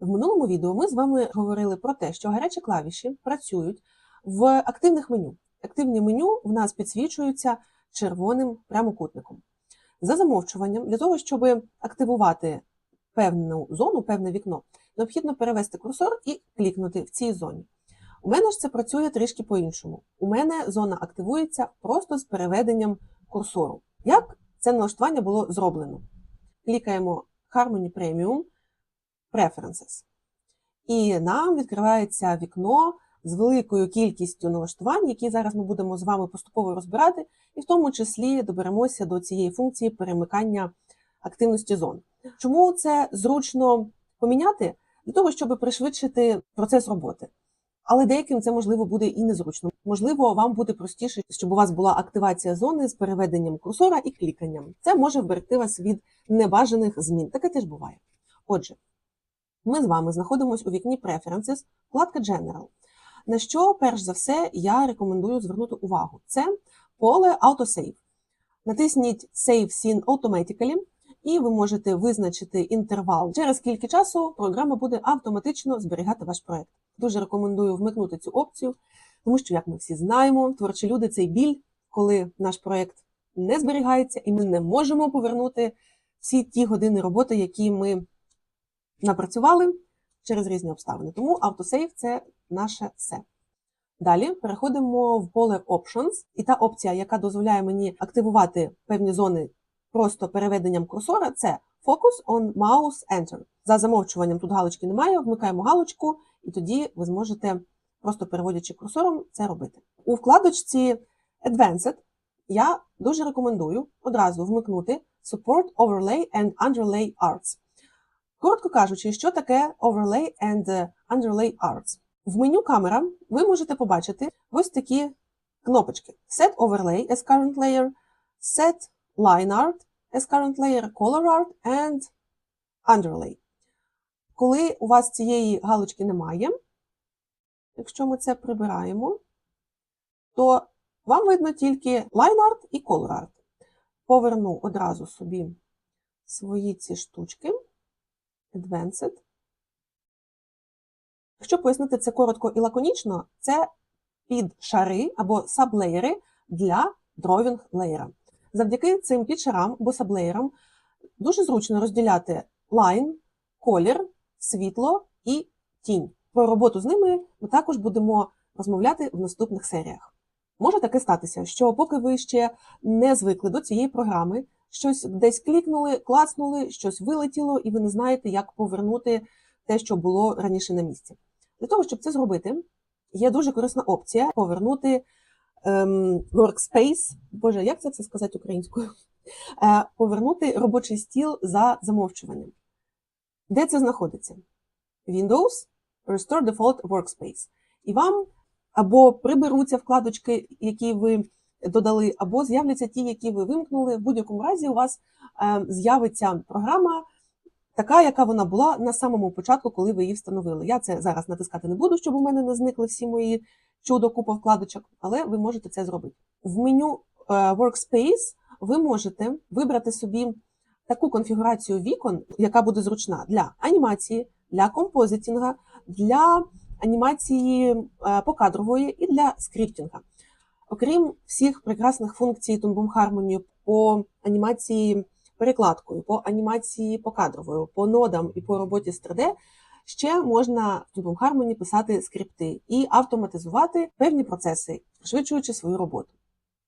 В минулому відео ми з вами говорили про те, що гарячі клавіші працюють в активних меню. Активні меню в нас підсвічуються червоним прямокутником. За замовчуванням, для того, щоб активувати певну зону, певне вікно, необхідно перевести курсор і клікнути в цій зоні. У мене ж це працює трішки по-іншому. У мене зона активується просто з переведенням курсору. Як це налаштування було зроблено? Клікаємо Harmony Premium Preferences. І нам відкривається вікно з великою кількістю налаштувань, які зараз ми будемо з вами поступово розбирати, і в тому числі доберемося до цієї функції перемикання активності зон. Чому це зручно поміняти? Для того, щоб пришвидшити процес роботи. Але деяким це можливо буде і незручно. Можливо, вам буде простіше, щоб у вас була активація зони з переведенням курсора і кліканням. Це може вберегти вас від небажаних змін. Таке теж буває. Отже, ми з вами знаходимося у вікні Preferences, вкладка General. На що, перш за все, я рекомендую звернути увагу. Це поле Autosave. Натисніть Save Scene Automatically, і ви можете визначити інтервал, через скільки часу програма буде автоматично зберігати ваш проект. Дуже рекомендую вмикнути цю опцію, тому що, як ми всі знаємо, творчі люди цей біль, коли наш проект не зберігається, і ми не можемо повернути всі ті години роботи, які ми напрацювали через різні обставини. Тому автосейв це наше все. Далі переходимо в поле Options, і та опція, яка дозволяє мені активувати певні зони просто переведенням курсора, це Focus on Mouse Enter. За замовчуванням тут галочки немає, вмикаємо галочку, і тоді ви зможете, просто переводячи курсором, це робити. У вкладочці Advanced я дуже рекомендую одразу вмикнути Support Overlay and Underlay Arts. Коротко кажучи, що таке Overlay and Underlay Arts? В меню камера ви можете побачити ось такі кнопочки: Set Overlay as Current Layer, Set Line Art as Current Layer, Color Art and Underlay. Коли у вас цієї галочки немає, якщо ми це прибираємо, то вам видно тільки Line Art і Color Art. Поверну одразу собі свої ці штучки. Advanced. Якщо пояснити це коротко і лаконічно, це підшари або саблеєри для drawing леєра. Завдяки цим підшарам або саблеєрам дуже зручно розділяти лайн, колір, світло і тінь. Про роботу з ними ми також будемо розмовляти в наступних серіях. Може таке статися, що поки ви ще не звикли до цієї програми, щось десь клікнули, клацнули, щось вилетіло, і ви не знаєте, як повернути те, що було раніше на місці. Для того, щоб це зробити, є дуже корисна опція повернути ем, workspace, боже, як це це сказати українською? Е, повернути робочий стіл за замовчуванням. Де це знаходиться? Windows Restore Default Workspace. І вам або приберуться вкладочки, які ви додали, або з'являться ті, які ви вимкнули. В будь-якому разі у вас е, з'явиться програма, така, яка вона була на самому початку, коли ви її встановили. Я це зараз натискати не буду, щоб у мене не зникли всі мої чудо купа вкладочок, але ви можете це зробити. В меню е, Workspace ви можете вибрати собі таку конфігурацію вікон, яка буде зручна для анімації, для композитінга, для анімації е, покадрової і для скриптінга. Окрім всіх прекрасних функцій Тумбум Harmony по анімації перекладкою, по анімації покадровою, по нодам і по роботі з 3D, ще можна в Тумбум Harmony писати скрипти і автоматизувати певні процеси, пришвидшуючи свою роботу.